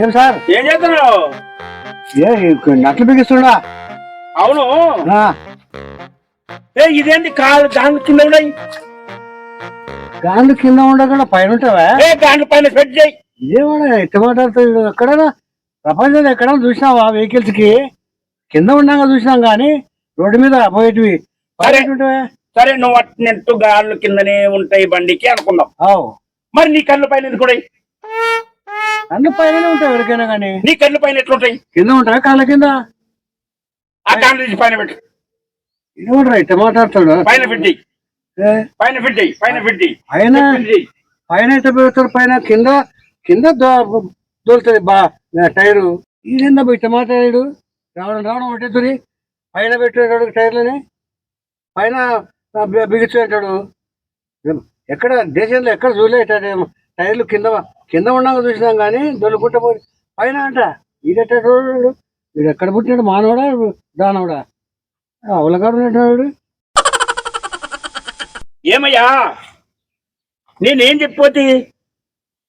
ఏం సార్? ఏం చేస్తున్నావు? ఏ నట్లు బిగిస్తున్నా అవును. ఏ ఇదేంటి కాలు దాని కింద ఉన్నాయి? గాండ్లు కింద ఉండకుండా పైన ఉంటావా? ఏ పైన సెట్ చేయి. ఇదేమన్నా ఎట్ట మాట్లాడుతాడు ఎక్కడైనా ప్రపంచంలో ఎక్కడైనా చూసినావా వెహికల్స్కి కింద ఉన్నాక చూసినాం కానీ రోడ్డు మీద పోయేటివి. సరే. నువ్వు అట్టినట్టు గాళ్ళు కిందనే ఉంటాయి బండికి అనుకుందాం ఆవ్ మరి నీ కళ్ళు పైన ఎందుకు ఉన్నాయి అన్ని పైన ఉంటాయి ఎవరికైనా కానీ. నీ కళ్ళు పైన ఎట్లుంటాయి? కింద ఉంటావా కాళ్ళ కింద? ఆ కాళ్ళు తీసి పైన పెట్టు. ఇదేమంటారా? ఇట్ట మాట్లాడతాడు పైన ఏ, పైన చేయి పైన చేయి పైన? ఎట్ట పెడతాడు పైన కింద? కింద దో- దోలుతుంది బా టైరు. ఇదేందా ఇట్ట మాట్లాడాడు? రావడం రావడం ఒకటే తురి పైన పెట్టాడు టైర్లని. పైన బిగించాడు ఎక్కడ దేశంలో ఎక్కడ చూడలే ఇట్ట టైర్లు కింద కింద ఉన్నాక చూసినాం కానీ దొల్లుకుంటా పోయి పైన అంట. ఈడెట్టాడు వీడు ఎక్కడ పుట్టినాడు? మానవుడా? దానవుడా? అవలగాడు ఉన్నట్టు ఏమయ్యా? నేనేం చెప్పిపోతే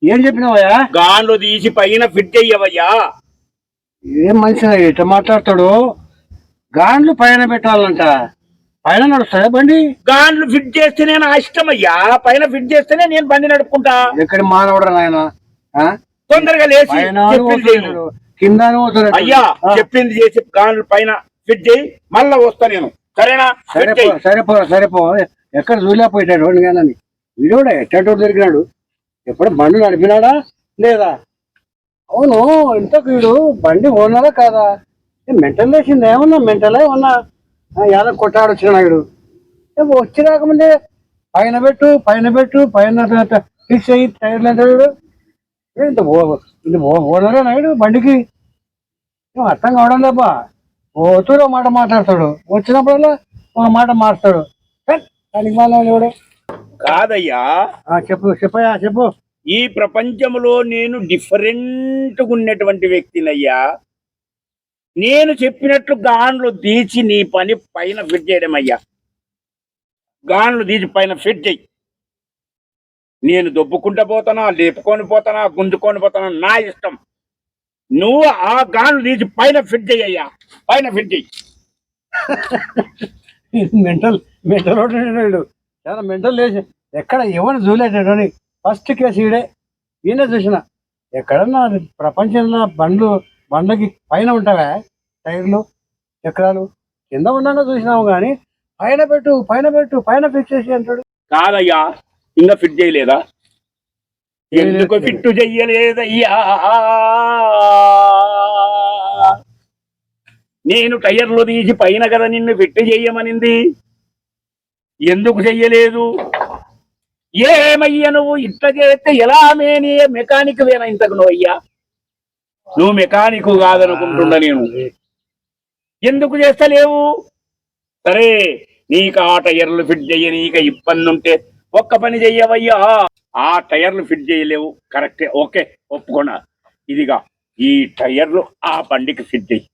ఏం చెప్పినావయ్యా? గాన్లు తీసి పైన ఫిట్ చెయ్యవయ్యా ఏం మనిషి ఇట్ట మాట్లాడతాడు? గాండ్లు పైన పెట్టాలంట. పైన నడుస్తాయా బండి? గాన్లు ఫిట్ చేస్తేనే నా ఇష్టమయ్యా పైన ఫిట్ చేస్తేనే నేను బండి నడుపుకుంటా. ఎక్కడి మానవుడు నాయన? తొందరగా లేచి చెప్పింది కింద. అయ్యా చెప్పింది చేసి గాన్లు పైన ఫిట్ చేయి మళ్ళా వస్తా నేను. సరేనా? సరిపో సరిపో సరిపో ఎక్కడ చూలేకపోయాడు కానీ వీడు కూడా ఎట్టో దొరికినాడు. ఎప్పుడు బండి నడిపినాడా? లేదా? అవును ఇంతకు వీడు బండి ఓనరా కాదా? మెంటల్ వేసింది ఏమన్నా మెంటల్ ఏమన్నా? యాద కొట్టాడు వచ్చిన ఏ వచ్చి రాకముందే పైన పెట్టు పైన పెట్టు పైన ఫిక్స్ అయ్యి టైర్లు అంటాడు ఇంత ఓనరే నాయుడు బండికి? అర్థం కావడం లేపా ఒక మాట మాట్లాడతాడు. వచ్చినప్పుడల్లా ఒక మాట మారుతాడు దానికి ఎవడు? కాదయ్యా. చెప్పు చెప్పయ్యా చెప్పు. ఈ ప్రపంచంలో నేను డిఫరెంట్ ఉన్నటువంటి వ్యక్తినయ్యా. నేను చెప్పినట్లు గాన్లు తీసి నీ పని పైన ఫిట్ చేయడం అయ్యా గాన్లు తీసి పైన ఫిట్ చేయి. నేను దొబ్బుకుంటా పోతానా లేపుకొని పోతానా గుంజుకొని పోతానా నా ఇష్టం. నువ్వు ఆ గాన్లు తీసి పైన ఫిట్ చేయ్యా పైన ఫిట్ చేయి. మెంటల్ మెంటల్ వీడు చాలా మెంటల్ లేచి ఎక్కడ ఎవరు చూలేటాడు ఫస్ట్ కేసు ఈడే. ఈయన చూసిన. ఎక్కడన్నా ప్రపంచంలో బండ్లు బండ్లకి పైన ఉంటావా? టైర్లు చక్రాలు? కింద ఉన్నాక చూసినాము కానీ పైన పెట్టు పైన పెట్టు పైన ఫిక్స్ చేసి అంటాడు. కాదయ్యా ఇంకా ఫిట్ చేయలేదా? ఎందుకు ఫిట్ చెయ్యలేదయ్యా నేను టైర్లు తీసి పైన కదా నిన్ను ఫిట్ చెయ్యమనింది ఎందుకు చెయ్యలేదు? ఏమయ్యా నువ్వు? ఇట్లా చేస్తే ఎలా మేనే? మెకానిక్ వేనా ఇంతకు నువ్వు అయ్యా నువ్వు మెకానిక్ కాదనుకుంటున్నా నేను. ఎందుకు చేస్తలేవు? సరే నీకు ఆ టైర్లు ఫిట్ చెయ్య నీకు ఇబ్బంది ఉంటే ఒక్క పని చెయ్యవయ్యా. ఆ టైర్లు ఫిట్ చేయలేవు. కరెక్టే. ఓకే ఒప్పుకున్నా. ఇదిగా ఈ టైర్లు ఆ బండికి ఫిట్ చెయ్యి.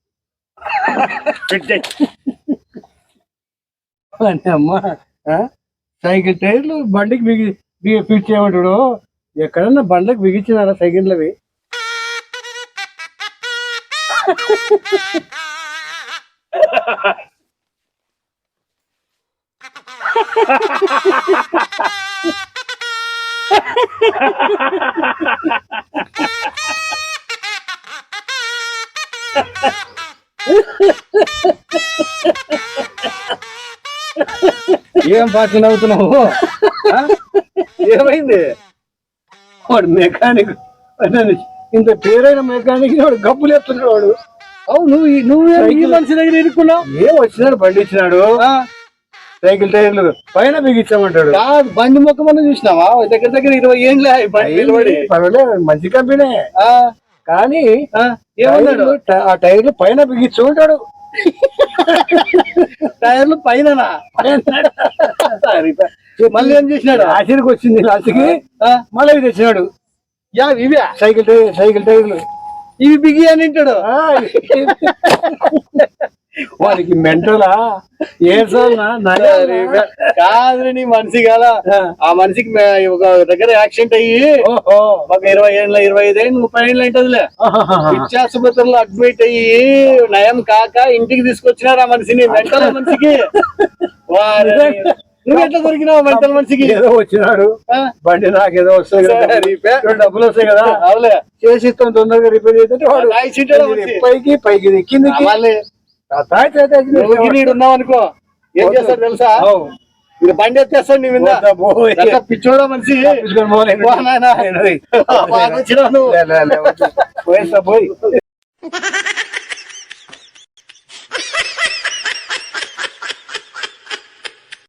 ఫిట్ చెయ్యి. అమ్మ? సైకిల్ టైర్లు బండికి బిగి బిగి ఫిట్ చేయమంటాడు ఎక్కడన్నా బండ్లకు బిగించినారా సైకిళ్ళవి? ఏం పాటలు నవ్వుతున్నావు? ఏమైంది? వాడు మెకానిక్ ఇంత పేరైన మెకానిక్ వాడు గబ్బులు ఎత్తున్నాడు వాడు. అవు నువ్వు ఈ- నువ్వే ఈ మనిషి దగ్గర ఇరుక్కున్నావు? ఏం వచ్చినాడు బండి ఇచ్చినాడు? సైకిల్ టైర్లు పైన బిగించామంటాడు. కాదు బండి మొక్క మనం చూసినావా? దగ్గర దగ్గర ఇరవై ఏండ్లే పర్వాలేదు మంచి కంపెనీ. ఆ, కానీ ఆ, ఏమన్నాడు? ఆ టైర్లు పైన బిగించు ఉంటాడు టైర్లు పైన. మళ్ళీ ఏం చేసినాడు? ఆఖరికి వచ్చింది లాస్ట్కి ఆ, మళ్ళీ తెచ్చినాడు. యా ఇవే. సైకిల్ టైర్ సైకిల్ టైర్లు. ఇవి బిగి అని అంటాడు. ఆ, వానికి మెంటలా? ఏ కాదు నీ? మనిషి కదా. ఆ. మనిషికి ఒక దగ్గర యాక్సిడెంట్ అయ్యి ఒక ఇరవై ఏళ్ళ ఇరవై ఐదు ఏళ్ళు ముప్పై ఏళ్ళు ఉంటదిలే పిచ్చి ఆసుపత్రిలో అడ్మిట్ అయ్యి నయం కాక ఇంటికి తీసుకొచ్చినారు ఆ మనిషిని మెంటల్ మనిషికి. వారే. నువ్వు ఎట్లా దొరికినావు మెంటల్ మనిషికి? ఏదో వచ్చినాడు? బండి నాకు ఏదో వస్తాయి కదా డబ్బులు వస్తాయి కదా. అవులే చేసి ఇస్తాం తొందరగా రిపేర్ చేస్తే. పైకి పైకి గిన్నీడు ఉన్నావు అనుకో. ఏం చేస్తాడు తెలుసా. ఇది బండి ఎత్తేస్తాడు నీ మీద. పిచ్చోడా మనిషి? వచ్చినావు నువ్వు. పోయి.